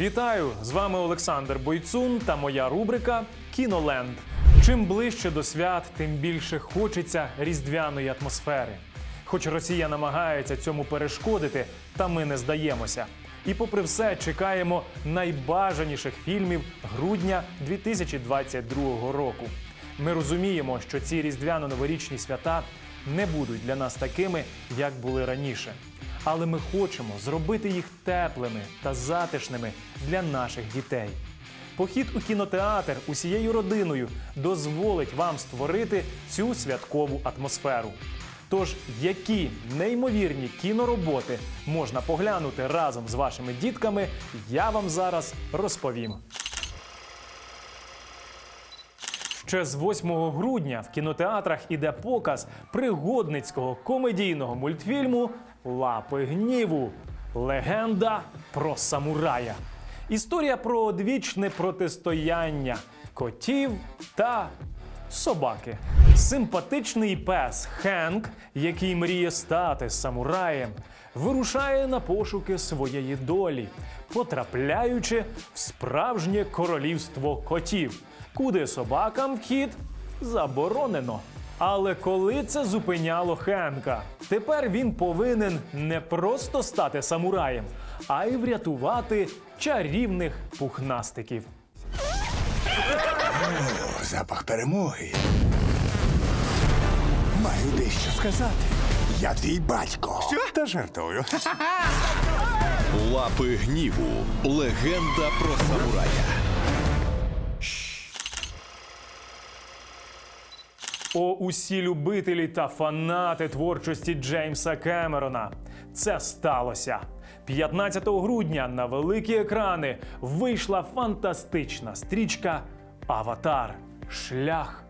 Вітаю! З вами Олександр Бойцун та моя рубрика Кіноленд. Чим ближче до свят, тим більше хочеться різдвяної атмосфери. Хоч Росія намагається цьому перешкодити, та ми не здаємося. І попри все, чекаємо найбажаніших фільмів грудня 2022 року. Ми розуміємо, що ці різдвяно-новорічні свята не будуть для нас такими, як були раніше. Але ми хочемо зробити їх теплими та затишними для наших дітей. Похід у кінотеатр усією родиною дозволить вам створити цю святкову атмосферу. Тож, які неймовірні кінороботи можна поглянути разом з вашими дітками, я вам зараз розповім. Ще з 8 грудня в кінотеатрах іде показ пригодницького комедійного мультфільму Лапи гніву. Легенда про самурая. Історія про одвічне протистояння котів та собаки. Симпатичний пес Хенк, який мріє стати самураєм, вирушає на пошуки своєї долі, потрапляючи в справжнє королівство котів, куди собакам вхід заборонено. Але коли це зупиняло Хенка, тепер він повинен не просто стати самураєм, а й врятувати чарівних пухнастиків. О, запах перемоги. Маю дещо сказати. Я твій батько. Що? Та жартую. Лапи гніву. Легенда про самурая. О, усі любителі та фанати творчості Джеймса Кемерона. Це сталося. 15 грудня на великі екрани вийшла фантастична стрічка Аватар. Шлях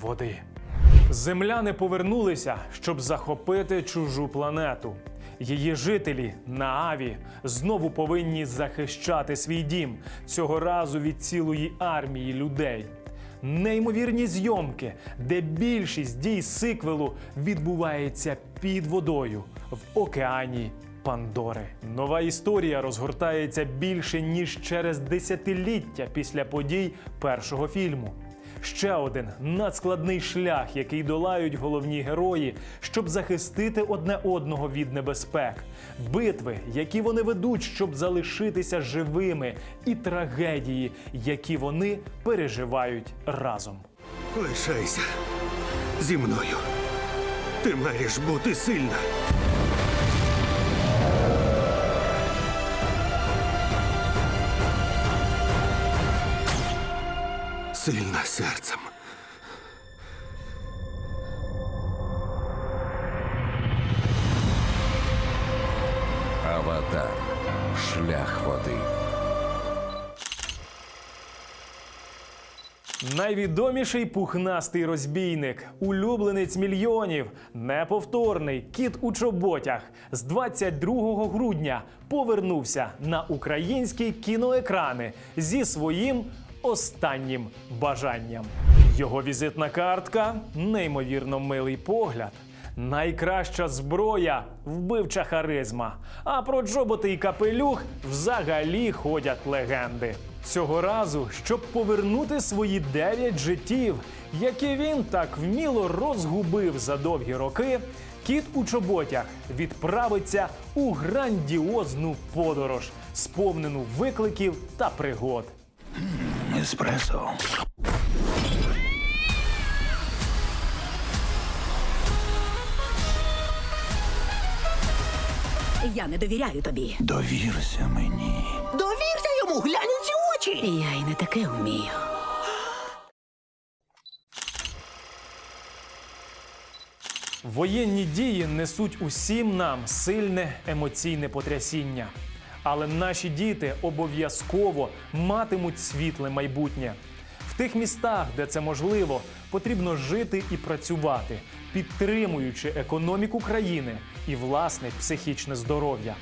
води. Земляни повернулися, щоб захопити чужу планету. Її жителі Нааві знову повинні захищати свій дім цього разу від цілої армії людей. Неймовірні зйомки, де більшість дій сиквелу відбувається під водою в океані Пандори. Нова історія розгортається більше ніж через десятиліття після подій першого фільму. Ще один надскладний шлях, який долають головні герої, щоб захистити одне одного від небезпек, битви, які вони ведуть, щоб залишитися живими, і трагедії, які вони переживають разом. Лишайся зі мною. Ти маєш бути сильна. Сильна серцем. Аватар. Шлях води. Найвідоміший пухнастий розбійник, улюбленець мільйонів, неповторний кіт у чоботях з 22 грудня повернувся на українські кіноекрани зі своїм останнім бажанням. Його візитна картка неймовірно милий погляд. Найкраща зброя вбивча харизма. А про джоботи і капелюх взагалі ходять легенди. Цього разу, щоб повернути свої дев'ять життів, які він так вміло розгубив за довгі роки, кіт у чоботях відправиться у грандіозну подорож, сповнену викликів та пригод. Еспресо. Я не довіряю тобі. Довірся мені. Довірся йому, глянь у ці очі. Я й не таке вмію. Воєнні дії несуть усім нам сильне емоційне потрясіння. Але наші діти обов'язково матимуть світле майбутнє. В тих містах, де це можливо, потрібно жити і працювати, підтримуючи економіку країни і власне психічне здоров'я.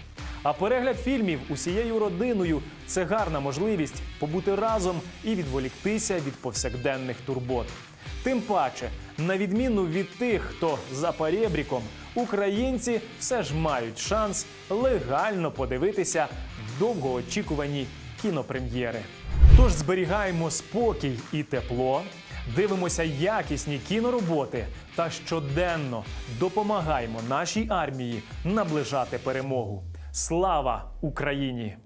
А перегляд фільмів усією родиною це гарна можливість побути разом і відволіктися від повсякденних турбот. Тим паче, на відміну від тих, хто за перебріком, українці все ж мають шанс легально подивитися довгоочікувані кінопрем'єри. Тож зберігаємо спокій і тепло, дивимося якісні кінороботи та щоденно допомагаємо нашій армії наближати перемогу. Слава Україні!